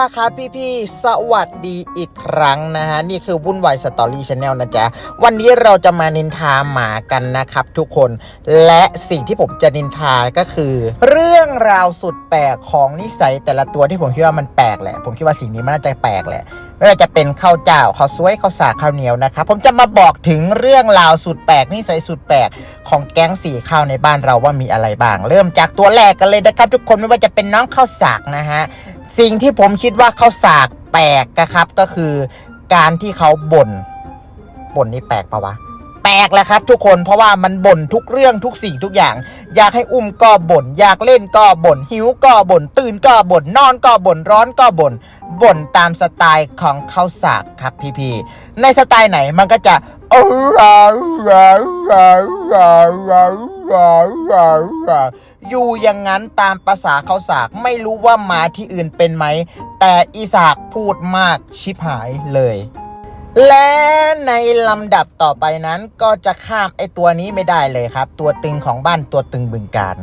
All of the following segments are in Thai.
ล่ะครับพี่ๆ สวัสดีอีกครั้งนะฮะ นี่คือวุ่นวายสตอรี่ชาแนลนะจ๊ะ วันนี้เราจะมานินทาหมากันนะครับทุกคน และสิ่งที่ผมจะนินทาก็คือ เรื่องราวสุดแปลกของนิสัยแต่ละตัวที่ผมคิดว่ามันแปลกแหละ ผมคิดว่าสิ่งนี้มันน่าจะแปลกแหละ ไม่ว่าจะเป็นข้าวเจ้าข้าวสวยข้าวสาข้าวเหนียวนะครับผมจะมาบอกถึงเรื่องราวสุดแปลกนิสัยสุดแปลกของแก๊งสีข้าวในบ้านเราว่ามีอะไรบ้าง เริ่มจากตัวแรกกันเลยนะครับทุกคนไม่ว่าจะเป็นน้องข้าวสากนะฮะสิ่งที่ผมคิดว่าข้าวสากแปลกนะครับก็คือการที่เขาบ่นบ่นนี่แปลกปะวะ แปลกแหละครับ ทุกคนเพราะว่ามันบ่นทุกเรื่องทุกสิ่งทุกอย่าง อยากให้อุ้มก็บ่นอยากเล่นก็บ่นหิวก็บ่นตื่นก็บ่นนอนก็บ่นร้อนก็บ่นบ่นตามสไตล์ของข้าวสากครับพี่ๆในสไตล์ไหนมันก็จะอยู่อย่างนั้นตามภาษาข้าสากไม่รู้ว่าหมาที่อื่นเป็นไหม แต่อีสากพูดมากชิบหายเลย และในลำดับต่อไปนั้นก็จะข้ามไอตัวนี้ไม่ได้เลยครับ ตัวตึงของบ้านตัวตึงบึงการ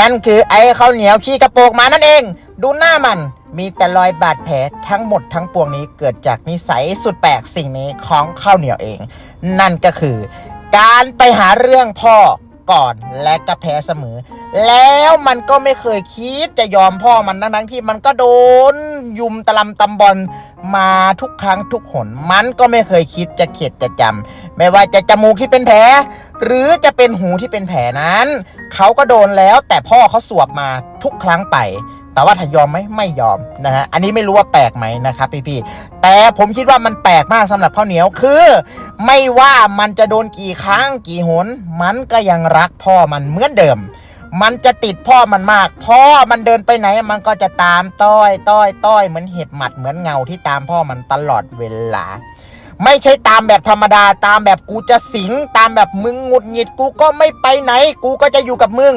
นั่นคือไอข้าวเหนียวขี้กระโปรงมานั่นเอง ดูหน้ามันมีแต่รอยบาดแผลทั้งหมดทั้งปวงนี้เกิดจากนิสัยสุดแปลกสิ่งนี้ของข้าวเหนียวเอง นั่นก็คือ การไปหาเรื่องพ่อก่อนและก็แพ้เสมอ แล้วมันก็ไม่เคยคิดจะยอมพ่อมันทั้งๆที่มันก็โดนยุมตะลำตำบอล มาทุกครั้งทุกหน มันก็ไม่เคยคิดจะเข็ดจะจำไม่ว่าจะจมูกที่เป็นแผล หรือจะเป็นหูที่เป็นแผลนั้น เขาก็โดนแล้วแต่พ่อเขาสวบมาทุกครั้งไป แต่ว่าถ้ายอมไหมไม่ยอมนะฮะ อันนี้ไม่รู้ว่าแปลกไหมนะครับพี่ๆแต่ผมคิดว่ามันแปลกมากสำหรับข้าวเหนียวคือ ไม่ว่ามันจะโดนกี่ครั้งกี่หน มันก็ยังรักพ่อมันเหมือนเดิม มันจะติดพ่อมันมาก พ่อมันเดินไปไหนมันก็จะตามต้อยต้อยต้อยเหมือนเห็บหมัดเหมือนเงาที่ตามพ่อมันตลอดเวลา ไม่ใช่ตามแบบธรรมดาตามแบบกูจะสิง ตามแบบมึงหงุดหงิดกูก็ไม่ไปไหน กูก็จะอยู่กับมึง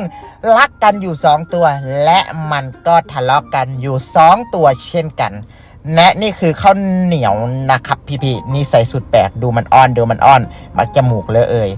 รักกันอยู่สองตัว และมันก็ทะเลาะกันอยู่สองตัวเช่นกันและนี่คือข้าวเหนียวนะครับพี่ๆนี่ใส่สุดแปลกดูมันอ้อนดูมันอ้อน มักจมูกเลยเอ่ย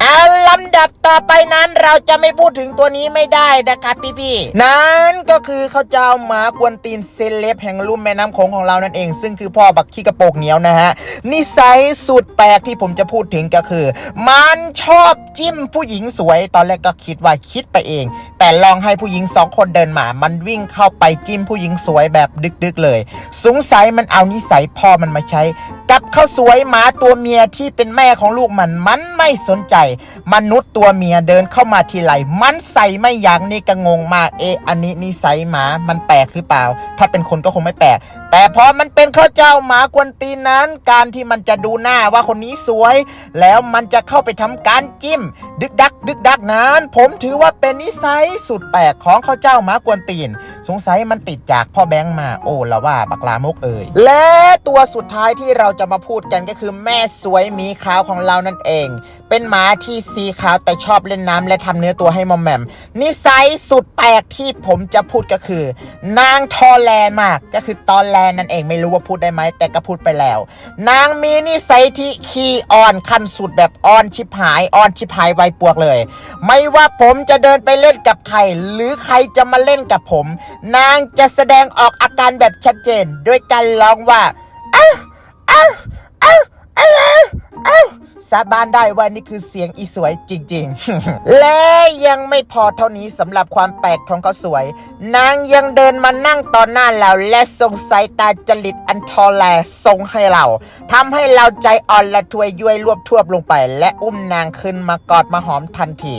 เอาำดับต่อไปนั้นเราจะไม่พูดถึงตัวนี้ไม่ได้นะครับพี่ๆนั่นก็คือข้าวเจ้าหมากวนตีนเซเลบแห่งลุ่มแม่น้ำโขงของเรานั่นเอง ซึ่งคือพ่อบักขี้กระโปงเหนียวนะฮะนิสัยสุดแปลกที่ผมจะพูดถึงก็คือ มันชอบจิ้มผู้หญิงสวย ตอนแรกก็คิดว่าคิดไปเอง แต่ลองให้ผู้หญิงสองคนเดินมา มันวิ่งเข้าไปจิ้มผู้หญิงสวยแบบดึกๆเลย สงสัยมันเอานิสัยพ่อมันมาใช้ กับข้าวสวยหมาตัวเมียที่เป็นแม่ของลูกมัน มันไม่สนใจ มนุษย์ตัวเมียเดินเข้ามาทีไรมันใส่ไม่ยั้งนี่ก็งงมากเอะอันนี้นิสัยหมามันแปลกหรือเปล่า ถ้าเป็นคนก็คงไม่แปลก แต่พอมันเป็นข้าวเจ้าหมากวนตีนนั้น การที่มันจะดูหน้าว่าคนนี้สวย แล้วมันจะเข้าไปทำการจิ้ม ดึกดัก ดึกดักนั้น ผมถือว่าเป็นนิสัยสุดแปลกของข้าวเจ้าหมากวนตีน สงสัยมันติดจากพ่อแบงค์มาโอ้ละว่าบักลามกเอ่ยและตัวสุดท้ายที่เราจะมาพูดกันก็คือแม่สวยมีขาวของเรานั่นเอง เป็นหมาที่สีขาวแต่ชอบเล่นน้ำและทำเนื้อตัวให้มอมแมม นิสัยสุดแปลกที่ผมจะพูดก็คือ นางทอแลมากก็คือตอนแลนั่นเองไม่รู้ว่าพูดได้ไหมแต่ก็พูดไปแล้ว นางมีนิสัยที่ขี้อ่อนขั้นสุดแบบอ่อนชิบหายอ่อนชิบหายไวปวกเลย ไม่ว่าผมจะเดินไปเล่นกับใคร หรือใครจะมาเล่นกับผม นางจะแสดงออกอาการแบบชัดเจน ด้วยการร้องว่าอ้าอ้าอ้าอ้า สาบานได้ว่านี่คือเสียงอีสวยจริงๆ และยังไม่พอเท่านี้สำหรับความแปลกของเขาสวย นางยังเดินมานั่งต่อหน้าเราและส่งสายตาจริตอันทอแลส่งให้เราทำให้เราใจอ่อนและถวยย้วยรวบทวบลงไป และอุ้มนางขึ้นมากอดมาหอมทันที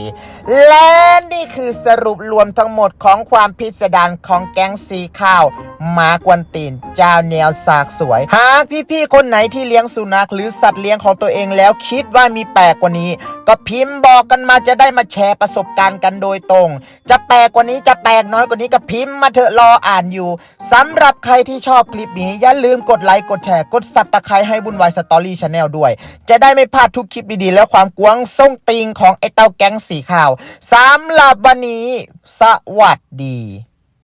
และนี่คือสรุปรวมทั้งหมดของความพิสดารของแก๊งสีข้าว หมากวนตีนเจ้าแนวสากสวย หากพี่ๆคนไหนที่เลี้ยงสุนัขหรือสัตว์เลี้ยงของตัวเองแล้วคิดว่ามีแปลกกว่านี้ ก็พิมพ์บอกกันมาจะได้มาแชร์ประสบการณ์กันโดยตรง จะแปลกกว่านี้จะแปลกน้อยกว่านี้ก็พิมพ์มาเถอะรออ่านอยู่สำหรับใครที่ชอบคลิปนี้อย่าลืมกดไลค์กดแชร์กดซับตะไคร้ให้บุญวายสตอรี่ชาแนลด้วย จะได้ไม่พลาดทุกคลิปดีๆ และความกวางส่งติงของไอเต้าแก๊งสีขาวสำหรับวันนี้ สวัสดี